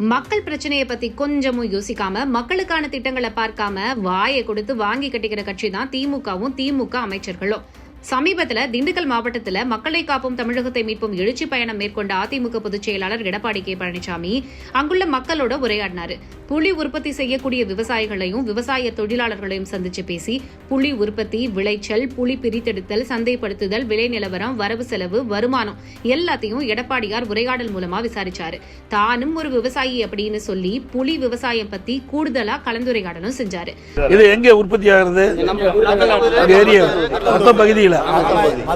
மக்கள் பிரச்சனையை பத்தி கொஞ்சமும் யோசிக்காம மக்களுக்கான திட்டங்களை பார்க்காம வாயை கொடுத்து வாங்கி கட்டிக்கிற கட்சி தான் திமுகவும் திமுக அமைச்சர்களும். சமீபத்துல திண்டுக்கல் மாவட்டத்துல மக்களை காப்போம் தமிழகத்தை மீட்போம் எழுச்சி பயணம் மேற்கொண்ட அதிமுக பொதுச் செயலாளர் எடப்பாடி கே பழனிசாமி அங்குள்ள மக்களோட உரையாடினாரு. புலி உற்பத்தி செய்யக்கூடிய விவசாயிகளையும் விவசாய தொழிலாளர்களையும் சந்திச்சு பேசி புலி உற்பத்தி விளைச்சல் புலி பிரித்தெடுத்தல் சந்தைப்படுத்துதல் விலை நிலவரம் வரவு செலவு வருமானம் எல்லாத்தையும் எடப்பாடியார் உரையாடல் மூலமா விசாரிச்சாரு. தானும் ஒரு விவசாயி அப்படின்னு சொல்லி புலி விவசாயம் பத்தி கூடுதலா கலந்துரையாடலும் செஞ்சாரு. இது எங்க உற்பத்தி ஆகுறது? பகுதியில்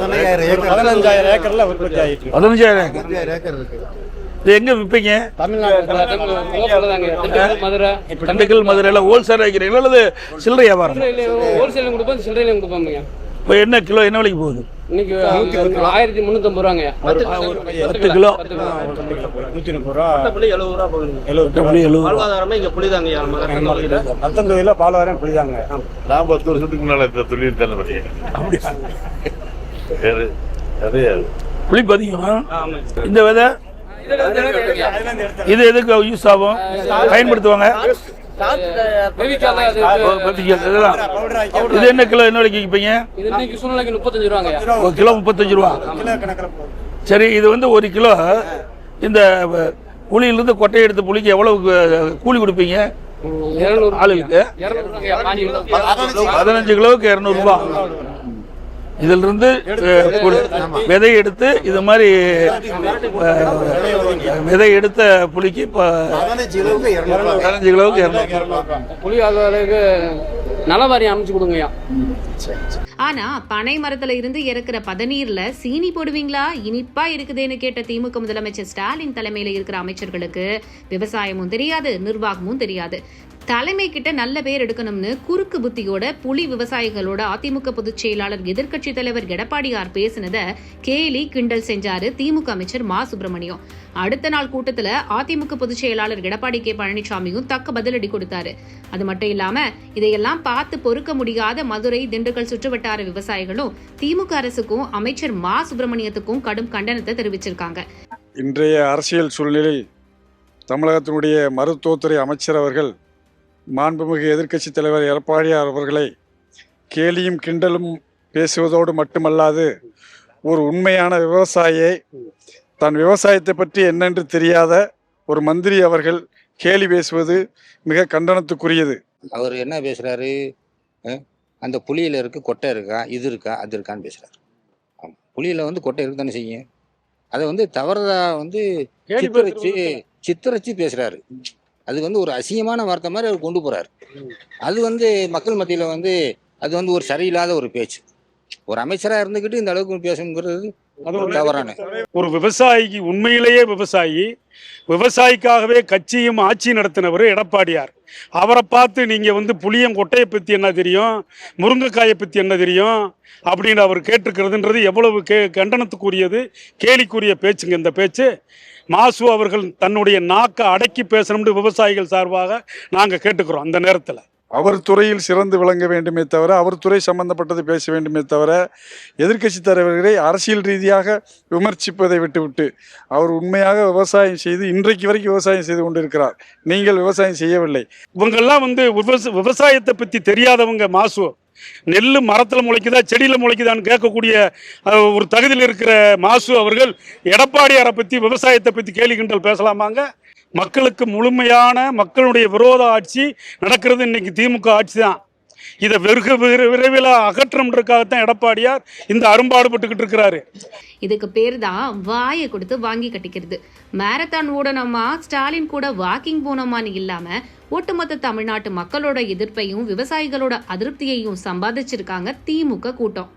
பதினஞ்சாயிரம் ஏக்கர்ல உற்பத்தி ஆயிட்டு இருக்கு. பதினஞ்சாயிரம் ஏக்கர். பதினஞ்சாயிரம் ஏக்கர் இருக்கு. இது எங்க விற்பீங்க மதுரை. திண்டுக்கல் மதுரையில் ஹோல்சேல் வைக்கிறீங்களா அல்லது சில்லறை வியாபாரம்? ஹோல்சேலையும் கொடுப்போம் சில்லறையிலையும் கொடுப்போம் ஐயா. இப்போ என்ன கிலோ என்ன விலைக்கு போகுது? இன்னைக்கு ஆயிரத்தி முந்நூற்றம்பது ரூபாங்க. பத்து கிலோ. நூத்தி முப்பது ரூபா. எழுபது எப்படி எழுபது ரூபா. வாழ்வாதாரமே இங்க புளிதாங்க பத்தொன்பதுல பாலவாரம் புரியுதாங்க நான் பத்து வருஷத்துக்கு முன்னால இந்த தொழில் தானே பண்ணேன் வேறு அதே புளிப்பு அதிகம்? இந்த விதை? இது எதுக்கு யூஸ் ஆகும்? பயன்படுத்துவாங்க. இது என்ன கிலோ என்ன விலைக்கு விற்பீங்க முப்பத்தஞ்சு ரூபாங்க. ஒரு கிலோ முப்பத்தஞ்சு ரூபா. கிலோ கணக்கில் போகுது. சரி இது வந்து ஒரு கிலோ இந்த புளியிலிருந்து கொட்டையை எடுத்து புளிக்கு எவ்வளவு கூலி கொடுப்பீங்க? கிலோ. பதினஞ்சு கிலோவுக்கு இரநூறுபா இதுல இருந்து அஹ், ஒரு விதை எடுத்து இது மாதிரி விதை எடுத்த புளிக்கு இப்போ பதினஞ்சு கிலோவுக்கு புளி அளவுக்கு நலவாரி அமைச்சு கொடுங்கய்யா. ஆனா பனை மரத்துல இருந்து இறக்குற பதநீர்ல சீனி போடுவீங்களா? இனிப்பா இருக்குதேன்னு கேட்ட திமுக முதலமைச்சர் ஸ்டாலின் தலைமையில இருக்கிற அமைச்சர்களுக்கு விவசாயமும் தெரியாது நிர்வாகமும் தெரியாது. தலைமை கிட்ட நல்ல பேர் எடுக்கணும்னு குறுக்கு புத்தியோட புலி விவசாயிகளோட அதிமுக பொதுச் செயலாளர் எதிர்க்கட்சி தலைவர் எடப்பாடியார் பேசினத கேலி கிண்டல் செஞ்சாரு திமுக அமைச்சர் மா. சுப்பிரமணியம். அடுத்த நாள் கூட்டத்துல அதிமுக பொதுச் செயலாளர் எடப்பாடி கே. பழனிசாமியும் தக்க பதிலடி கொடுத்தாரு. அது மட்டும் இல்லாம இதையெல்லாம் பார்த்து பொறுக்க முடியாத மதுரை திண்டுக்கல் சுற்றுவட்டார விவசாயிகளும் திமுக அரசுக்கும் அமைச்சர் மா. சுப்பிரமணியத்துக்கும் கடும் கண்டனத்தை தெரிவிச்சிருக்காங்க. இன்றைய அரசியல் சூழ்நிலையில் தமிழகத்தினுடைய மருத்துவத்துறை அமைச்சர் அவர்கள் மாண்புமிகு எதிர்க்கட்சித் தலைவர் எடப்பாடியார் அவர்களை கேலியும் கிண்டலும் பேசுவதோடு மட்டுமல்லாது ஒரு உண்மையான விவசாயியை தன் விவசாயத்தை பற்றி என்னென்று தெரியாத ஒரு மந்திரி அவர்கள் கேலி பேசுவது மிக கண்டனத்துக்குரியது. அவர் என்ன பேசுறாரு? அஹ், அந்த புளியில இருக்கு கொட்டை இருக்கா? இது இருக்கா? அது இருக்கான்னு பேசுறாரு. ஆமா. புளியில வந்து கொட்டை இருக்கு தானே செய்யும். அதை வந்து தவறதா வந்து சித்தரிச்சு சித்தரிச்சு பேசுறாரு. அது வந்து ஒரு அசிங்கமான வார்த்தை மாதிரி அவர் கொண்டு போறாரு. அது வந்து மக்கள் மத்தியில வந்து அது வந்து ஒரு சரியில்லாத ஒரு பேச்சு. ஒரு அமைச்சரா இருந்துகிட்டு இந்த அளவுக்கு பேசணுங்கிறது தவறான. ஒரு விவசாயிக்கு உண்மையிலேயே விவசாயி விவசாயிக்காகவே கட்சியும் ஆட்சி நடத்தினவர் எடப்பாடியார். அவரை பார்த்து நீங்கள் வந்து புளியம் கொட்டையை பற்றி என்ன தெரியும் முருங்கைக்காயை பற்றி என்ன தெரியும் அப்படின்னு அவர் கேட்டிருக்கிறதுன்றது எவ்வளவு கே கண்டனத்துக்குரியது கேலிக்குரிய பேச்சுங்க இந்த பேச்சு. மாசு அவர்கள் தன்னுடைய நாக்கை அடக்கி பேசணும்னு விவசாயிகள் சார்பாக நாங்கள் கேட்டுக்கிறோம் அந்த நேரத்தில். அவர் துறையில் சிறந்து விளங்க வேண்டுமே தவிர அவர் துறை சம்பந்தப்பட்டதை பேச வேண்டுமே தவிர எதிர்க்கட்சி தலைவர்களை அரசியல் ரீதியாக விமர்சிப்பதை விட்டுவிட்டு அவர் உண்மையாக விவசாயம் செய்து இன்றைக்கு வரைக்கும் விவசாயம் செய்து கொண்டிருக்கிறார். நீங்கள் விவசாயம் செய்யவில்லை. இவங்கெல்லாம் வந்து விவச விவசாயத்தை பற்றி தெரியாதவங்க மாசு. நெல் மரத்தில் முளைக்குதா செடியில் முளைக்குதான்னு கேட்கக்கூடிய ஒரு தகுதியில் இருக்கிற மாசு அவர்கள் எடப்பாடியாரை பற்றி விவசாயத்தை பற்றி கேலி கிண்டல் பேசலாமாங்க? மக்களுக்கு முழுமையான மக்களுடைய விரோத ஆட்சி நடக்கிறது இன்னைக்கு திமுக ஆட்சி தான். இதை வெறுக விரைவில் அகற்றம்ன்றக்காகத்தான் எடப்பாடியார் இந்த அரும்பாடுபட்டுக்கிட்டு இருக்கிறாரு. இதுக்கு பேர் தான் வாயை கொடுத்து வாங்கி கட்டிக்கிறது. மாரத்தான் ஓடணுமா ஸ்டாலின் கூட வாக்கிங் போனோமான்னு இல்லாம ஒட்டுமொத்த தமிழ்நாட்டு மக்களோட எதிர்ப்பையும் விவசாயிகளோட அதிருப்தியையும் சம்பாதிச்சிருக்காங்க திமுக கூட்டம்.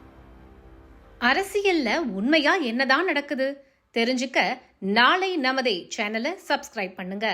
அரசியல்ல உண்மையா என்னதான் நடக்குது? தெரிஞ்சுக்க நாளை நமதே சேனலை சப்ஸ்கிரைப் பண்ணுங்க.